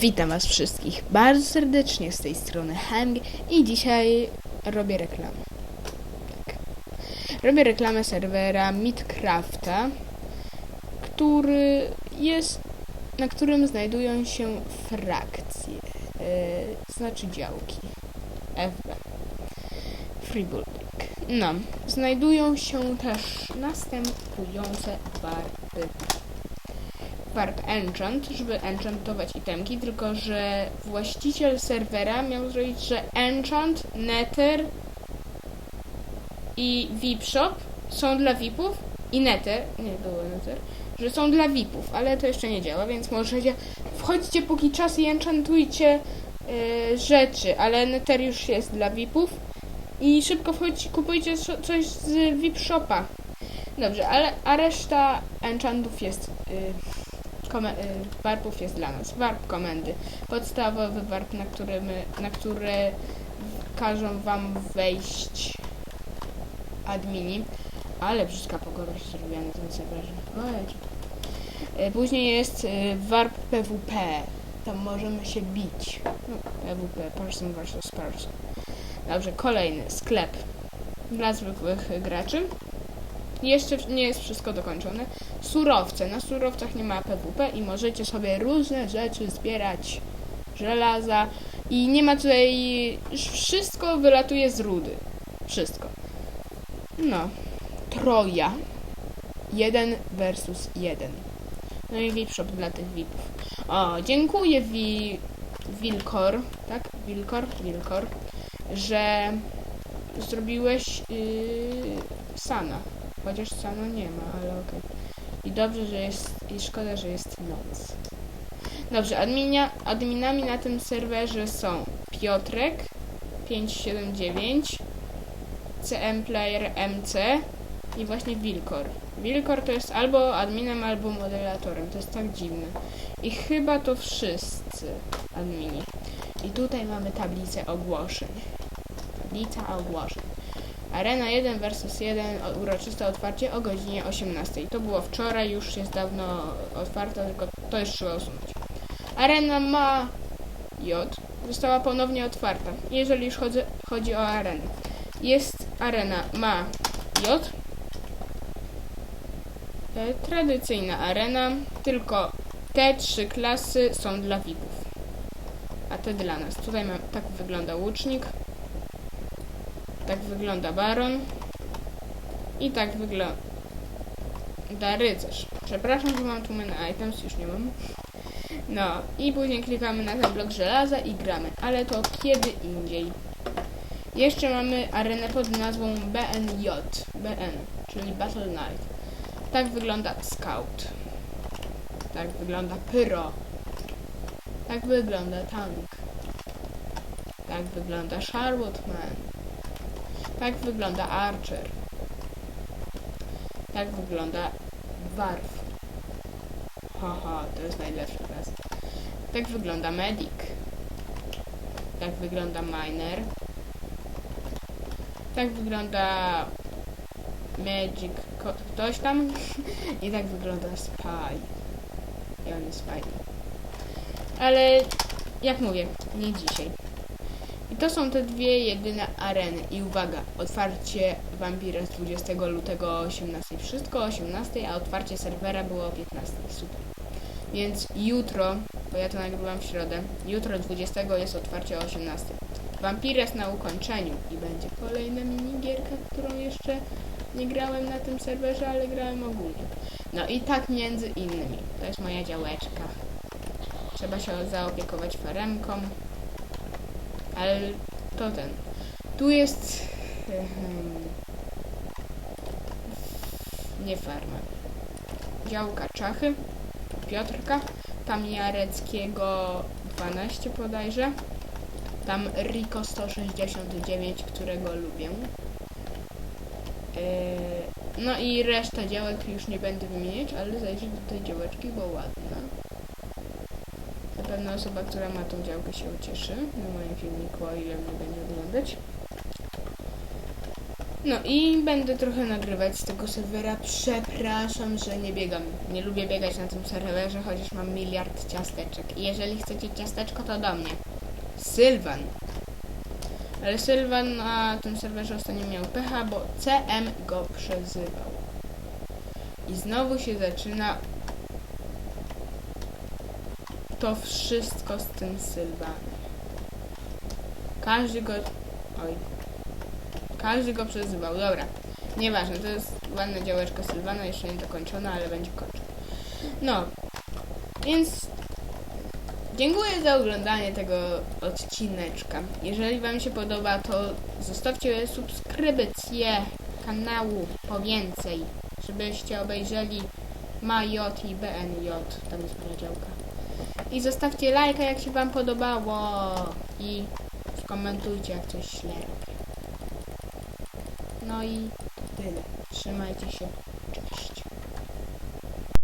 Witam Was wszystkich bardzo serdecznie z tej strony Hang i dzisiaj robię reklamę. Tak. Robię reklamę serwera Midcrafta, który jest, na którym znajdują się frakcje, yy, znaczy działki FB. Freebuilding. No, znajdują się też następujące warty warp enchant, żeby enchantować itemki, tylko że właściciel serwera miał zrobić, że enchant, nether i VIP shop są dla VIPów i nether, nie było nether, że są dla VIPów, ale to jeszcze nie działa, więc możecie wchodźcie póki czas i enchantujcie yy, rzeczy, ale nether już jest dla VIPów i szybko wchodźcie, kupujcie so- coś z VIP shopa. Dobrze, ale a reszta enchantów jest yy, warpów jest dla nas. Warp komendy. Podstawowy warp, na, który my, na który każą wam wejść admini. Ale brzydka pogoda się zrobiła na tym serwerze. Y, Później jest y, warp PWP. Tam możemy się bić. No, PWP, person versus person. Dobrze, kolejny sklep dla zwykłych graczy. Jeszcze nie jest wszystko dokończone. Surowce. Na surowcach nie ma PWP i możecie sobie różne rzeczy zbierać. Żelaza. I nie ma tutaj... Wszystko wylatuje z rudy. Wszystko. No. Troja. Jeden versus jeden. No i VIP shop dla tych VIPów. O, dziękuję Wi... Wilkor, tak? Wilkor? Wilkor, że zrobiłeś yy, Sana. Chociaż Sana nie ma, ale okej. I dobrze, że jest. I szkoda, że jest noc. Dobrze, adminia, adminami na tym serwerze są Piotrek 579, CM Player MC i właśnie Wilkor. Wilkor to jest albo adminem, albo moderatorem. To jest tak dziwne. I chyba to wszyscy admini. I tutaj mamy tablicę ogłoszeń. Tablica ogłoszeń. Arena 1 vs 1 o- uroczyste otwarcie o godzinie 18. To było wczoraj, już jest dawno otwarta, tylko to już trzeba usunąć. Arena ma J. Została ponownie otwarta. Jeżeli już chodzi, chodzi o arenę. Jest arena ma J. E, Tradycyjna arena, tylko te trzy klasy są dla VIP-ów. A te dla nas. Tutaj mam, tak wygląda łucznik. Tak wygląda baron. I tak wygląda rycerz. Przepraszam, że mam tu menu items, już nie mam. No i później klikamy na ten blok żelaza i gramy, ale to kiedy indziej. Jeszcze mamy arenę pod nazwą BNJ, BN, czyli Battle Knight. Tak wygląda Scout. Tak wygląda Pyro. Tak wygląda Tank. Tak wygląda Charlotteman. Tak wygląda Archer. Tak wygląda Warf. Haha, to jest najlepszy klas. Tak wygląda Medic. Tak wygląda Miner. Tak wygląda Magic ktoś tam. I tak wygląda Spy. I on jest fajny. Ale jak mówię, nie dzisiaj. I to są te dwie jedyne areny. I uwaga, otwarcie Vampira z 20 lutego o 18. Wszystko o 18, a otwarcie serwera było o 15. Super. Więc jutro, bo ja to nagrywam w środę, jutro 20 jest otwarcie o 18. Vampires na ukończeniu i będzie kolejna minigierka, którą jeszcze nie grałem na tym serwerze, ale grałem ogólnie. No i tak między innymi. To jest moja działeczka. Trzeba się zaopiekować faremką. Ale to ten. Tu jest. ehem, Nie farma. Działka Czachy. Piotrka. Tam Jareckiego 12 bodajże. Tam Rico 169, którego lubię. Eee, No i reszta działek już nie będę wymieniać, ale zajrzyj do tej działeczki, bo ładna. Na pewno osoba, która ma tą działkę się ucieszy na moim filmiku, o ile mnie będzie oglądać. No i będę trochę nagrywać z tego serwera. Przepraszam, że nie biegam. Nie lubię biegać na tym serwerze, chociaż mam miliard ciasteczek. I jeżeli chcecie ciasteczko, to do mnie. Sylwan. Ale Sylwan na tym serwerze ostatnio miał pecha, bo CM go przezywał. I znowu się zaczyna to wszystko z tym Sylwanem. Każdy go... Oj. Każdy go przezywał. Dobra. Nieważne, to jest ładna działeczka Sylwana, jeszcze nie dokończona, ale będzie kończona. No. Więc dziękuję za oglądanie tego odcineczka. Jeżeli Wam się podoba, to zostawcie subskrypcję kanału po więcej, żebyście obejrzeli MaJ i BNJ. Tam jest moja działka. I zostawcie lajka, jak się Wam podobało. I skomentujcie, jak coś źle robię. No i tyle. Trzymajcie się. Cześć.